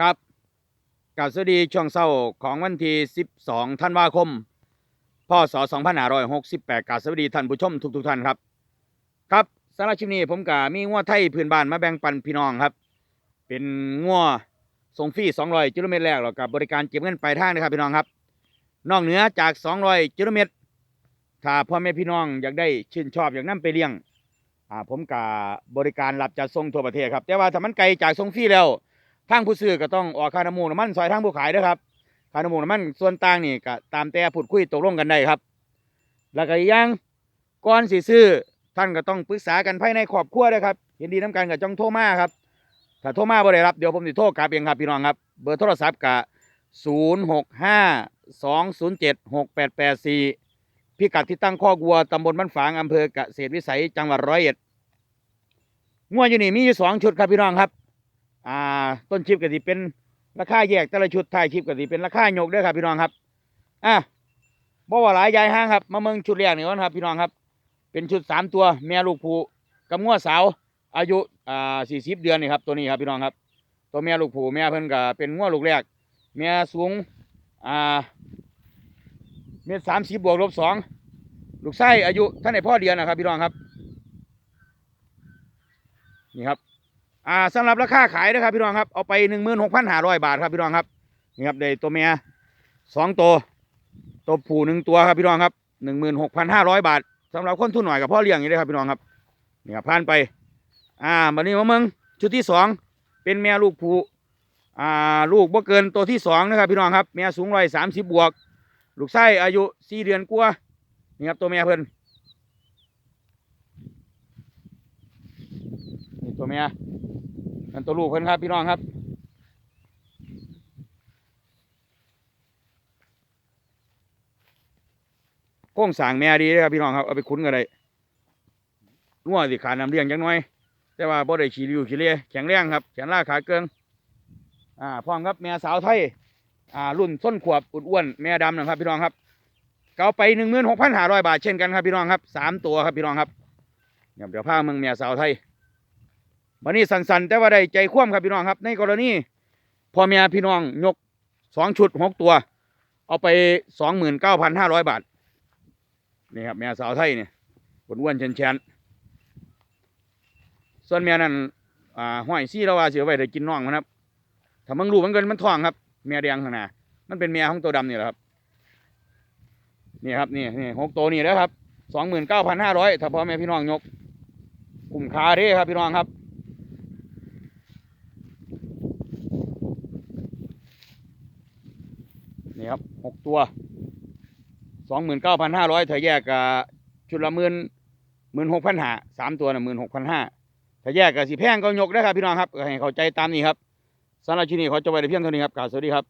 ครับกล่าวสวัสดีช่วงเช้าของวันที่ 12 ธันวาคม พศ 2568กล่าวสวัสดีท่านผู้ชมทุกๆท่านครับ ครับสำหรับคลิปนี้ผมก็มีงัวไทยพื้นบ้านมาแบ่งปันพี่น้องครับ เป็นงัวส่งฟรี200กิโลเมตรแรกแล้วกับบริการเก็บเงินปลายทางนะครับพี่น้องครับ นอกเหนือจาก 200กิโลเมตรถ้าพ่อแม่พี่น้องอยากได้ชื่นชอบอยากนํไปเลี้ยงอ่าผมกับบริการรับจัดส่งทั่วประเทศครับ แต่ว่าถ้ามันไกลจากส่งฟรีแล้ว ทางผู้ซื้อก็ต้องออกค่าน้ำมูกน้ำมันซอยทางผู้ขายเด้อครับค่าน้ำมูกน้ำมันส่วนต่างนี่ก็ตามแต่พูดคุยตกลงกันได้ครับ แล้วก็อีกอย่างก่อนสิซื้อท่านก็ต้องปรึกษากันภายในครอบครัวเด้อครับเห็นดีน้ำกันก็จ้องโทรมาครับถ้าโทรมาบ่ได้รับเดี๋ยวผมสิโทรกลับเองครับพี่น้องครับ เบอร์โทรศัพท์ก็0 6 5 2 0 7 6 8 8 4 พิกัดที่ตั้งข้อกวัวตำบลบ้านฝางอำเภอเกษตรวิสัยจังหวัดร้อยเอ็ดงวดอยู่นี่มีอยู่สองชุดครับพี่น้องครับ อ่าต้นคลิปก็สิเป็นราคาแยกแต่ละชุดท้ายคลิปก็สิเป็นราคายกด้วยครับพี่น้องครับอะบ่ว่าหลายยายห้างครับมาเมืองชุดแรกนี่ก่อนครับ พี่น้องครับ เป็นชุดสามตัวแม่ลูกผูกับงวสาว อายุอ่าสี่สิบเดือนนี่ครับตัวนี้ครับพี่น้องครับ ตัวแม่ลูกผูแม่เพิ่นก็เป็นงวลูกแรกแม่สูงอ่าเมตรสามสิบบวกลบสองลูกไส้อายุท่านไหนพ่อเดือนนะครับพี่น้องครับ นี่ครับ อ่าสำหรับราคาขายนะครับพี่น้องครับ เอาไปหนึ่งหมื่นหกพันห้าร้อยบาทครับพี่น้องครับนี่ครับได้ตัวเมียสองตัวตัวผู้หนึ่งตัวครับพี่น้องครับหนึ่งหมื่นหกพันห้าร้อยบาทสำหรับคนทุนหน่อยกับพ่อเลี้ยงอย่างนี้เลยครับพี่น้องครับนี่ครับผ่านไป อ่าบันนี้มาเมืองชุดที่สองเป็นแม่ลูกผู้อ่าลูกบ่เกินตัวที่สองนะครับพี่น้องครับแม่สูงร้อยสามสิบบวก ลูกไส้อายุสี่เดือนกว่านี่ครับตัวแม่เพิ่นนี่ตัวเมีย นั่นตัวลูกเพิ่นครับพี่น้องครับ โค้งสางแม่ดีเลยครับพี่น้องครับเอาไปคุ้นกันเลยงัวสิขาน้ำเลี้ยงจังน้อย แต่ว่าบ่ได้ขี้ริ้วขี้เลี้ยแข็งแรงครับแขนล่าขาเกิงอ่าพร้อมครับแม่สาวไทยอ่ารุ่นส้นขวบอุดอ้วนแม่ดำนะครับ พี่น้องครับเกาไปหนึ่งหมื่นหกพันห้าร้อยบาทเช่นกันครับพี่น้องครับสามตัวครับพี่น้องครับเดี๋ยวเดี๋ยวพาเมืองแม่สาวไทย วันนี้สันๆแต่ว่าได้ใจคว่ำครับพี่น้องครับ ในกรณีพ่อแม่พี่น้องยกสองชุดหกตัว เอาไปสองหมื่นเก้าพันห้าร้อยบาทนี่ครับแม่สาวไทยเนี่ยอ้วนๆแฉนๆส่วนแม่นั่นอ่าห้อยซี่แล้วว่าเสียไว้ได้กินน้องมันครับถ้ามึงรู้มันเกินมันท้องครับแม่แดงข้างหน้ามันเป็นแม่ของตัวดำนี่แหละครับนี่ครับนี่นี่หกตัวนี่แล้วครับสองหมื่นเก้าพันห้าร้อยถ้าพ่อแม่พี่น้องยกคุ้มคาเด้ครับพี่น้องครับ นี่ครับหกตัวสองหมื่นเก้าพันห้าร้อยถ้าแยกกับชุดละหมื่นหมื่นหกพันห้าสามตัวน่ะหมื่นหกพันห้าถ้าแยกกับสีแพงก็ยกได้ครับพี่น้องครับให้เข้าใจตามนี้ครับสำหรับที่นี่ขอจบไปในเพียงเท่านี้ครับกล่าวสวัสดีครับ